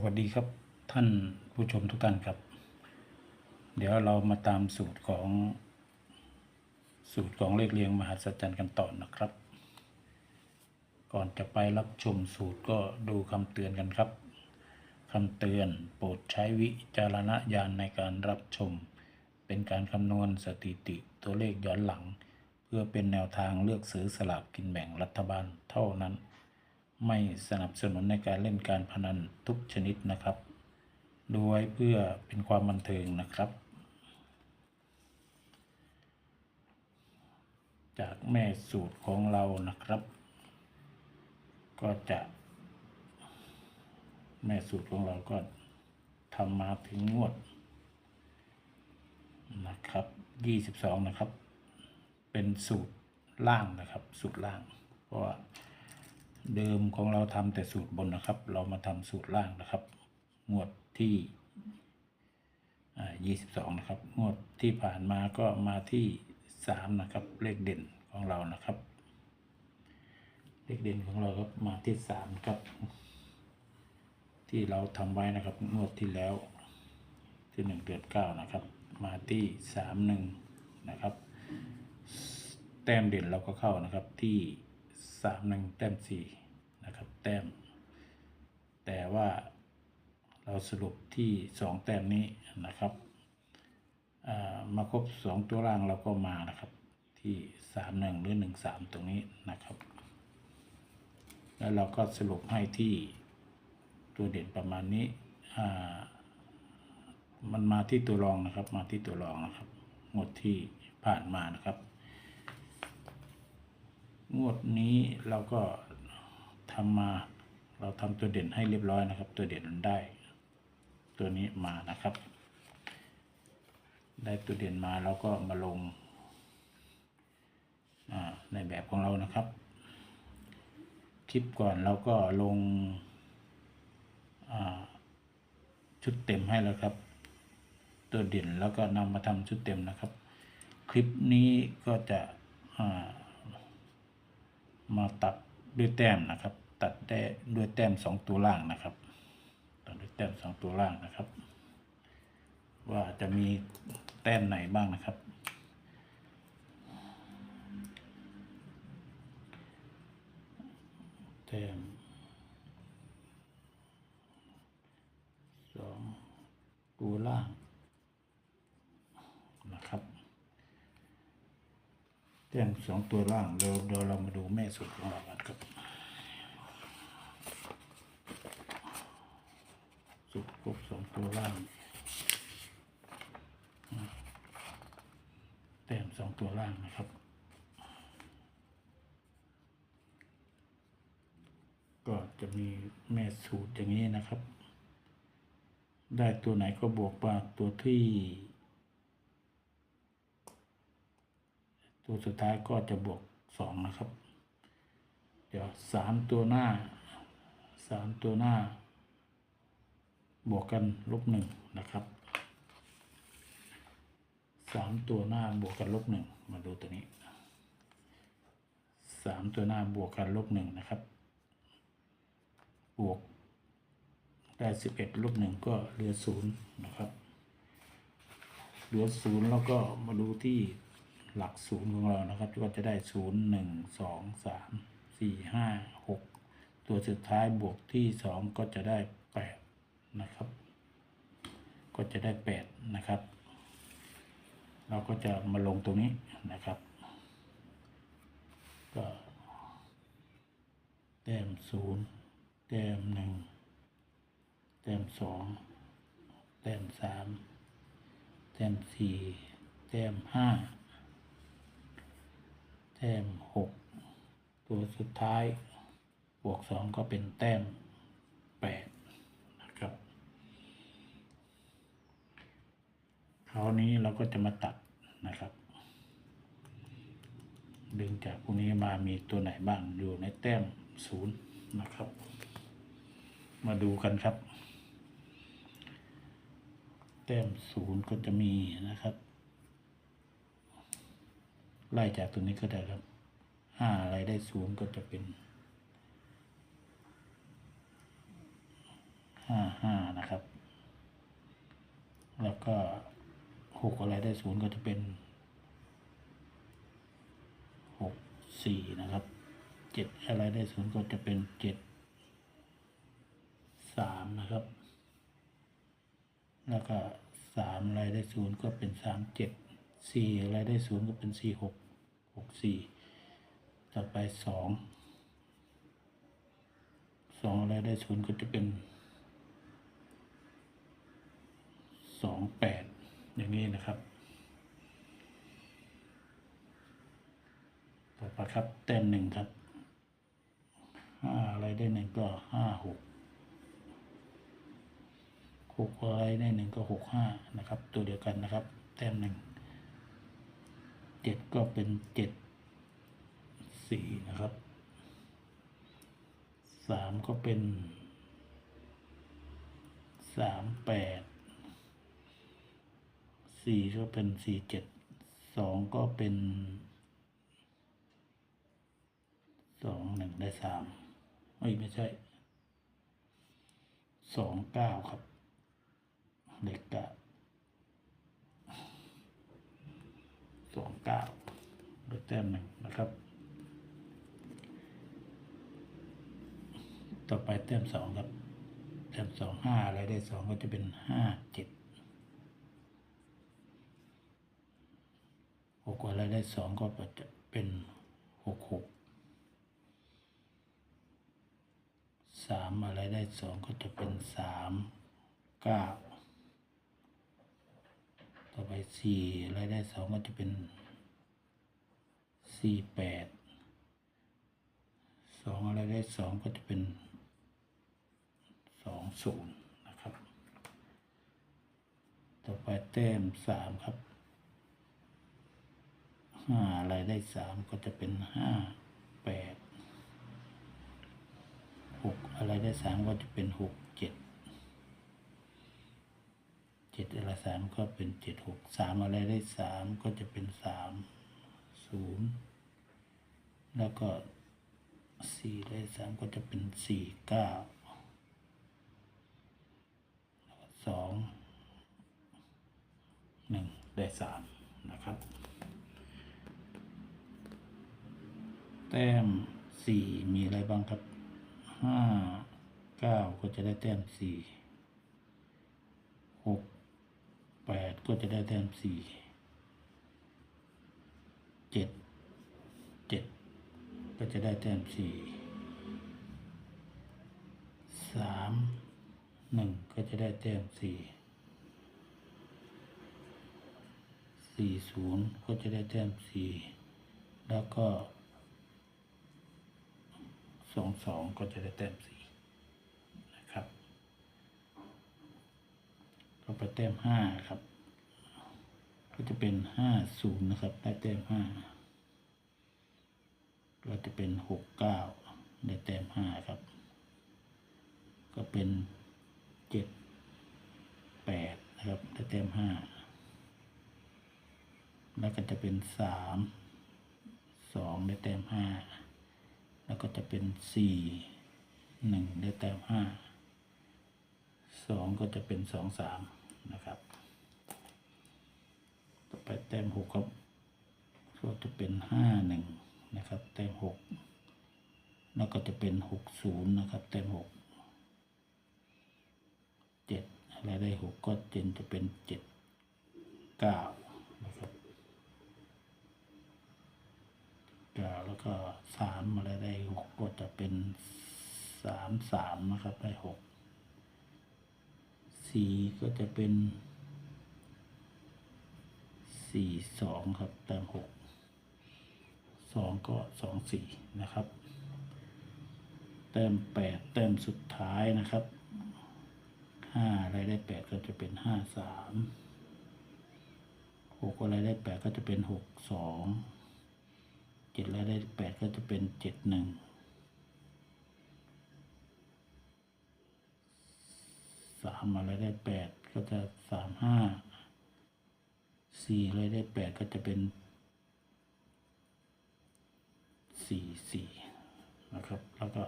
วัสดีครับท่านผู้ชมทุกท่านครับ เดี๋ยวเรามาตามสูตรของสูตรของเลขเรียงมหัศจรรย์กันต่อนะครับ ก่อนจะไปรับชมสูตรก็ดูคำเตือนกันครับคำเตือนโปรดใช้วิจารณญาณในการรับชม เป็นการคำนวณสถิติตัวเลขย้อนหลัง เพื่อเป็นแนวทางเลือกซื้อสลากกินแบ่งรัฐบาลเท่านั้น ไม่สนับสนุนในการเล่นการพนันทุกชนิดนะครับโดยเพื่อเป็นความบันเทิงนะครับ จากแม่สูตรของเรานะครับ ก็จะ แม่สูตรของเราก็ทำมาถึงงวดนะครับยี่สิบสองนะครับ เป็นสูตรล่างนะครับ สูตรล่าง เพราะว่า เดิมของเราทำแต่สูตรบนนะครับ เรามาทำสูตรล่างนะครับ งวดที่ยี่สิบสองนะครับ งวดที่ผ่านมาก็มาที่สามนะครับ เลขเด่นของเรานะครับ เลขเด่นของเราครับมาที่สามครับ ที่เราทำไว้นะครับ งวดที่แล้วที่หนึ่งเดือนเก้านะครับ มาที่สามหนึ่งนะครับ แต้มเด่นเราก็เข้านะครับที่ สามหนึ่งแต้มสี่นะครับ แต้ม แต่ว่าเราสรุปที่สองแต้มนี้นะครับมาครบสองตัวล่างเราก็มานะครับ ที่สามหนึ่งหรือหนึ่งสามตรงนี้นะครับ แล้วเราก็สรุปให้ที่ตัวเด่นประมาณนี้มันมาที่ตัวรองนะครับ มาที่ตัวรองนะครับงวดที่ผ่านมานะครับ วดนี้เราก็ทำมาเราทำตัวเด่นให้เรียบร้อยนะครับ ตัวเด่นมันได้ ตัวนี้มานะครับ ได้ตัวเด่นมาเราก็มาลงาในแบบของเรานะครับ คลิปก่อนเราก็ลงชุดเต็มให้แล้วครับ ตัวเด่นแล้วก็นำมาทำชุดเต็มนะครับ คลิปนี้ก็จะอ่า มาตัดด้วยแต้มนะครับ ตัดได้ด้วยแต้มสองตัวล่างนะครับตัดด้วยแต้มสองตัวล่างนะครับ ว่าจะมีแต้มไหนบ้างนะครับ แต้มสองตัวล่างนะครับ แต้มสองตัวล่างเดี๋ยวเดี๋ยวเรามาดูแม่สุดของเรากันครับสุดครบสองตัวล่างอืมแต้มสองตัวล่างนะครับ ก็จะมีแม่สูตรอย่างนี้นะครับ ได้ตัวไหนก็บวกมาตัวที่ ตัวสุดท้ายก็จะบวกสองนะครับ เดี๋ยวสามตัวหน้าสามตัวหน้า บวกกันลบหนึ่งนะครับสามตัวหน้าบวกกันลบหนึ่งมาดูตัวนี้สามตัวหน้าบวกกันลบหนึ่งนะครับ บวกได้สิบเอ็ดลบหนึ่งก็เหลือศูนย์นะครับ เหลือศูนย์แล้วก็มาดูที่ หลักศูนย์ของเรานะครับก็จะได้ศูนย์หนึ่งสองสามสี่ห้าหกตัวสุดท้ายบวกที่สองก็จะได้แปดนะครับ ก็จะได้แปดนะครับ เราก็จะมาลงตรงนี้นะครับ ก็แต้มศูนย์แต้มหนึ่งแต้มสองแต้มสามแต้มสี่แต้มห้า ต้มหกตัวสุดท้ายบวกสองก็เป็นแต้มแปดนะครับคราวนี้เราก็จะมาตัดนะครับ ดึงจากพวกนี้มามีตัวไหนบ้างอยู่ในแต้มศูนย์นะครับ มาดูกันครับ แต้มศูนย์ก็จะมีนะครับ ไล่จากตัวนี้ก็ได้ครับห้าอะไรได้ศูนย์ก็จะเป็นห้าห้าห้านะครับ แล้วก็หกอะไรได้ศูนย์ก็จะเป็นหกสี่นะครับเจ็ดอะไรได้ศูนย์ก็จะเป็นเจ็ดสามนะครับ แล้วก็สามอะไรได้ศูนย์ก็เป็นสามเจ็ดสี่อะไรได้ศูนย์ก็เป็นสี่หก หกสี่ต่อไปสองสองอะไรได้ศูนย์ก็จะเป็นสองแปดอย่างนี้นะครับ ต่อไปครับแต้มหนึ่งครับห้าอะไรได้หนึ่งก็ห้าหกหกอะไรได้หนึ่งก็หกห้านะครับ ตัวเดียวกันนะครับ แต้มหนึ่ง เจ็ดก็เป็นเจ็ดสี่นะครับสามก็เป็นสามแปดสี่ก็เป็นสี่เจ็ดสองก็เป็นสองหนึ่งได้สามเอ้ยไม่ใช่สองเก้าครับ เด็กกะ สองเก้าได้แต้มหนึ่งนะครับ ต่อไปแต้มสองครับ แต้มสองห้าอะไรได้สองก็จะเป็นห้าเจ็ดหกอะไรได้สองก็จะเป็นหกหกสามอะไรได้สองก็จะเป็นสามเก้า ต่อไปสี่อะไรได้สองก็จะเป็นสี่แปดสองอะไรได้สองก็จะเป็นสองศูนย์นะครับ ต่อไปแต้มสามครับห้าอะไรได้สามก็จะเป็นห้าแปดหกอะไรได้สามก็จะเป็นหก เจ็ดเจ็ดอะไรสามก็เป็นเจ็ดหกสามอะไรได้สามก็จะเป็นสามศูนย์แล้วก็สี่ได้สามก็จะเป็นสี่เก้าสองหนึ่งได้สามนะครับ แต้มสี่มีอะไรบ้างครับห้าเก้าก็จะได้แต้มสี่หกแปด ก็จะได้แต้มสี่เจ็ดเจ็ดก็จะได้แต้มสี่สามหนึ่งก็จะได้แต้มสี่สี่ศูนย์ก็จะได้แต้มสี่แล้วก็สองสองก็จะได้แต้มสี่นะครับ ก็ไปแต้มห้าครับ ก็จะเป็นห้าศูนย์นะครับได้แต้มห้าก็จะเป็นหกเก้าได้แต้มห้าครับ ก็เป็นเจ็ดแปดนะครับได้แต้มห้าแล้วก็จะเป็นสามสองได้แต้มห้าแล้วก็จะเป็นสี่หนึ่งได้แต้มห้าสองก็จะเป็นสองสามนะครับ ต่อไปแต้มหกครับก็จะเป็นห้าหนึ่งนะครับ แต้มหกแล้วก็จะเป็นหกศูนย์นะครับ แต้มหกเจ็ดอะไรได้หกก็เจนจะเป็นเจ็ดเก้านะครับเก้าแล้วก็สามอะไรได้หกก็จะเป็นสามสามนะครับได้หกสี่ก็จะเป็น สี่สองครับแต้มหกสองก็สองสี่นะครับ แต้มแปดแต้มสุดท้ายนะครับห้าอะไรได้แปดก็จะเป็นห้าสามหกอะไรได้แปดก็จะเป็นหกสองเจ็ดแล้วได้แปดก็จะเป็นเจ็ดหนึ่งสามอะไรได้แปดก็จะสามห้า สี่อะไรได้แปดก็จะเป็นสี่สี่นะครับ แล้วก็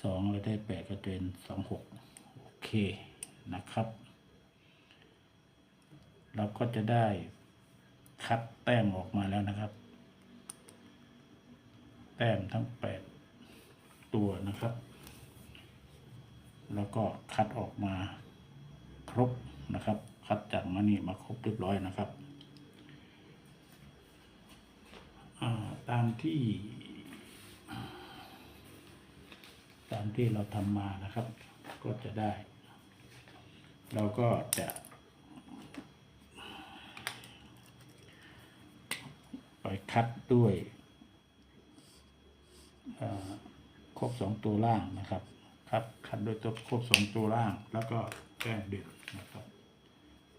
สองอะไรได้แปดก็จะเป็นสองหกโอเคนะครับ เราก็จะได้คัดแต้มออกมาแล้วนะครับ แต้มทั้ง8ตัวนะครับ แล้วก็คัดออกมาครบนะครับ คัดจากมานี่มาครบเรียบร้อยนะครับาตามที่ ตามที่เราทำมานะครับ ก็จะได้ เราก็จะ ไปคัดด้วยครบสองตัวล่างนะครับคัดคัดด้วยตัวครบสองตัวล่าง แล้วก็แต้เด่นนะครับ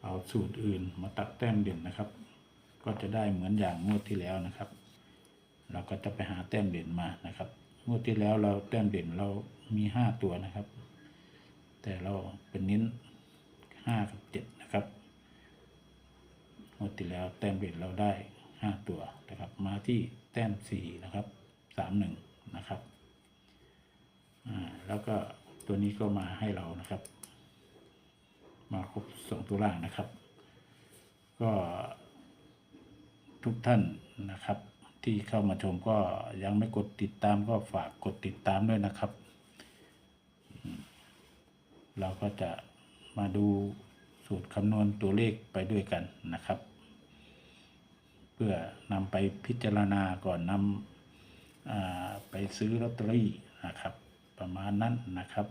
เอาสูตรอื่นมาตัดแต้มเด่นนะครับ ก็จะได้เหมือนอย่างงวดที่แล้วนะครับ เราก็จะไปหาแต้มเด่นมานะครับงวดที่แล้วเราแต้มเด่นเรามีห้าตัวนะครับ แต่เราเป็นเน้นห้ากับเจ็ดนะครับงวดที่แล้วแต้มเด่นเราได้ห้าตัวนะครับ มาที่แต้มสี่นะครับสามหนึ่งนะครับอ่าแล้วก็ตัวนี้ก็มาให้เรานะครับ มาครบสองตัวล่างนะครับ ก็ทุกท่านนะครับ ที่เข้ามาชมก็ยังไม่กดติดตามก็ฝากกดติดตามด้วยนะครับ เราก็จะมาดูสูตรคำนวณตัวเลขไปด้วยกันนะครับ เพื่อนำไปพิจารณาก่อนนำไปซื้อลอตเตอรี่นะครับ ประมาณนั้นนะครับ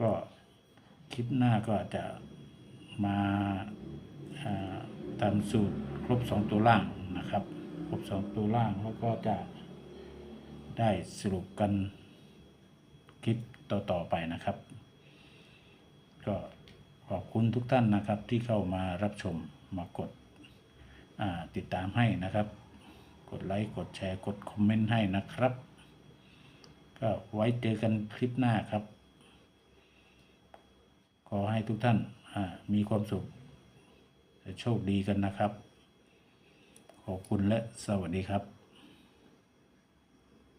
ก็ คลิปหน้าก็จะมาตามสูตรครบสองตัวล่างนะครับ ครบสองตัวล่างแล้วก็จะได้สรุปกันคลิปต่อ ๆ ไปนะครับ ก็ขอบคุณทุกท่านนะครับที่เข้ามารับชมมากดติดตามให้นะครับ กดไลค์ กดแชร์ กดคอมเมนต์ให้นะครับ ก็ไว้เจอกันคลิปหน้าครับ อให้ทุกท่านมีความสุขและโชคดีกันนะครับ ขอบคุณและสวัสดีครับ